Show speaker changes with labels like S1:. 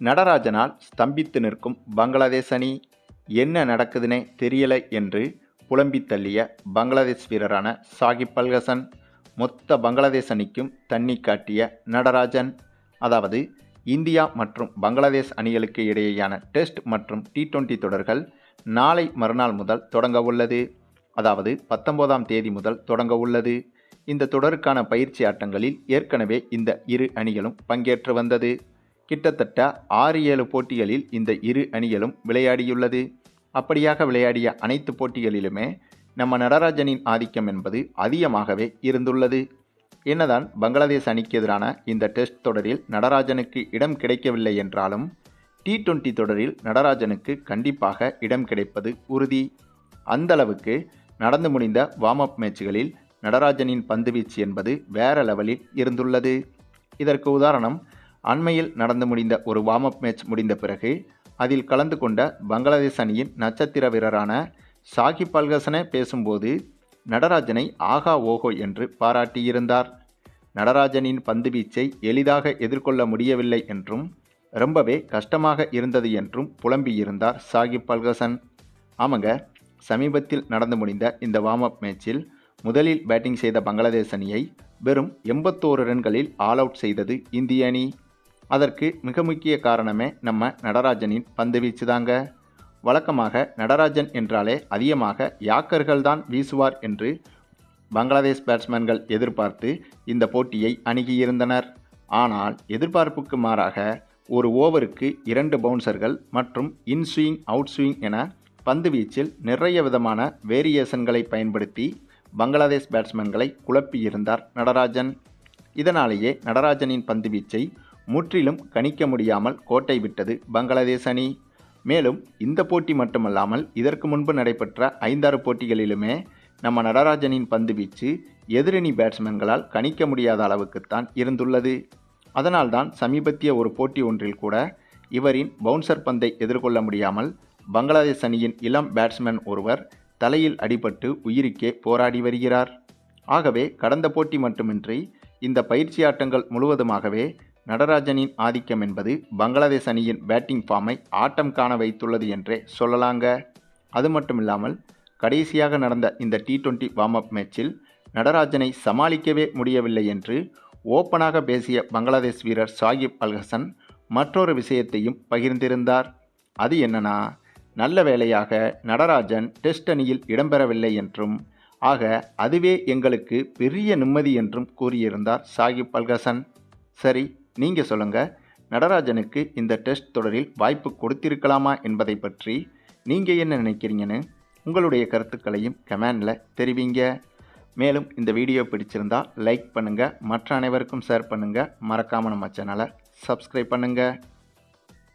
S1: நடராஜனால் ஸ்தம்பித்து நிற்கும் பங்களாதேஷ் அணி என்ன நடக்குதுனே தெரியலை என்று புலம்பி தள்ளிய பங்களாதேஷ் வீரரான சாகிப் அல்ஹசன் மொத்த பங்களாதேஷ் அணிக்கும் தண்ணி காட்டிய நடராஜன் அதாவது இந்தியா மற்றும் பங்களாதேஷ் அணிகளுக்கு இடையேயான டெஸ்ட் மற்றும் டி டுவெண்ட்டி தொடர்கள் நாளை மறுநாள் முதல் தொடங்க உள்ளது. அதாவது பத்தொன்பதாம் தேதி முதல் தொடங்க உள்ளது. இந்த தொடருக்கான பயிற்சி ஆட்டங்களில் ஏற்கனவே இந்த இரு அணிகளும் பங்கேற்று வந்தது. கிட்டத்தட்ட ஆறு ஏழு போட்டிகளில் இந்த இரு அணிகளும் விளையாடியுள்ளது. அப்படியாக விளையாடிய அனைத்து போட்டிகளிலுமே நம்ம நடராஜனின் ஆதிக்கம் என்பது அதிகமாகவே இருந்துள்ளது. என்னதான் பங்களாதேஷ் அணிக்கு எதிரான இந்த டெஸ்ட் தொடரில் நடராஜனுக்கு இடம் கிடைக்கவில்லை என்றாலும் டி டுவெண்டி தொடரில் நடராஜனுக்கு கண்டிப்பாக இடம் கிடைப்பது உறுதி. அந்தளவுக்கு நடந்து முடிந்த வார்ம் அப் மேட்ச்களில் நடராஜனின் பந்துவீச்சு என்பது வேற லெவலில் இருந்துள்ளது. இதற்கு உதாரணம் அண்மையில் நடந்து முடிந்த ஒரு வார்ம் அப் மேட்ச் முடிந்த பிறகு அதில் கலந்து கொண்ட பங்களாதேஷ் அணியின் நட்சத்திர வீரரான சாகிப் அல்கசனே பேசும்போது நடராஜனை ஆகா ஓஹோ என்று பாராட்டியிருந்தார். நடராஜனின் பந்துவீச்சை எளிதாக எதிர்கொள்ள முடியவில்லை என்றும் ரொம்பவே கஷ்டமாக இருந்தது என்றும் புலம்பியிருந்தார் சாகிப் அல்கசன் ஆமாங்க சமீபத்தில் நடந்து முடிந்த இந்த வார்ம் அப் மேட்சில் முதலில் பேட்டிங் செய்த பங்களாதேஷ் அணியை வெறும் எண்பத்தோரு ரன்களில் ஆல் அவுட் செய்தது இந்திய அணி. அதற்கு மிக முக்கிய காரணமே நம்ம நடராஜனின் பந்துவீச்சு தாங்க வழக்கமாக நடராஜன் என்றாலே அதிகமாக யாக்கர்கள் தான் வீசுவார் என்று பங்களாதேஷ் பேட்ஸ்மேன்கள் எதிர்பார்த்து இந்த போட்டியை அணுகியிருந்தனர். ஆனால் எதிர்பார்ப்புக்கு மாறாக ஒரு ஓவருக்கு இரண்டு பவுன்சர்கள் மற்றும் இன்ஸ்விங் அவுட் ஸ்விங் என பந்து வீச்சில் நிறைய விதமான வேரியேஷன்களை பயன்படுத்தி பங்களாதேஷ் பேட்ஸ்மேன்களை குழப்பியிருந்தார் நடராஜன். இதனாலேயே நடராஜனின் பந்து வீச்சை முற்றிலும் கணிக்க முடியாமல் கோட்டை விட்டது பங்களாதேஷ் அணி. மேலும் இந்த போட்டி மட்டுமல்லாமல் இதற்கு முன்பு நடைபெற்ற ஐந்தாறு போட்டிகளிலுமே நம்ம நடராஜனின் பந்து வீச்சு எதிரணி பேட்ஸ்மேன்களால் கணிக்க முடியாத அளவுக்குத்தான் இருந்துள்ளது. அதனால்தான் சமீபத்திய ஒரு போட்டி ஒன்றில் கூட இவரின் பவுன்சர் பந்தை எதிர்கொள்ள முடியாமல் பங்களாதேஷ் அணியின் இளம் பேட்ஸ்மேன் ஒருவர் தலையில் அடிபட்டு உயிருக்கே போராடி வருகிறார். ஆகவே கடந்த போட்டி மட்டுமின்றி இந்த பயிற்சி ஆட்டங்கள் முழுவதுமாகவே நடராஜனின் ஆதிக்கம் என்பது பங்களாதேஷ் அணியின் பேட்டிங் ஃபார்மை ஆட்டம் காண வைத்துள்ளது என்றே சொல்லலாங்க. அது மட்டும் இல்லாமல் கடைசியாக நடந்த இந்த டி டுவெண்ட்டி வார்ம் அப் மேட்சில் நடராஜனை சமாளிக்கவே முடியவில்லை என்று ஓப்பனாக பேசிய பங்களாதேஷ் வீரர் சாகிப் அல்ஹசன் மற்றொரு விஷயத்தையும் பகிர்ந்திருந்தார். அது என்னன்னா நல்ல வேளையாக நடராஜன் டெஸ்ட் அணியில் இடம்பெறவில்லை என்றும் ஆக அதுவே எங்களுக்கு பெரிய நிம்மதி என்றும் கூறியிருந்தார் சாகிப் அல்ஹசன். சரி நீங்கள் சொல்லுங்கள் நடராஜனுக்கு இந்த டெஸ்ட் தொடரில் வாய்ப்பு கொடுத்திருக்கலாமா என்பதை பற்றி நீங்கள் என்ன நினைக்கிறீங்கன்னு உங்களுடைய கருத்துக்களையும் கமெண்டில் தெரிவிங்க. மேலும் இந்த வீடியோ பிடிச்சிருந்தா லைக் பண்ணுங்கள் மற்ற அனைவருக்கும் ஷேர் பண்ணுங்கள் மறக்காமல் நம்ம சேனலை சப்ஸ்கிரைப் பண்ணுங்கள்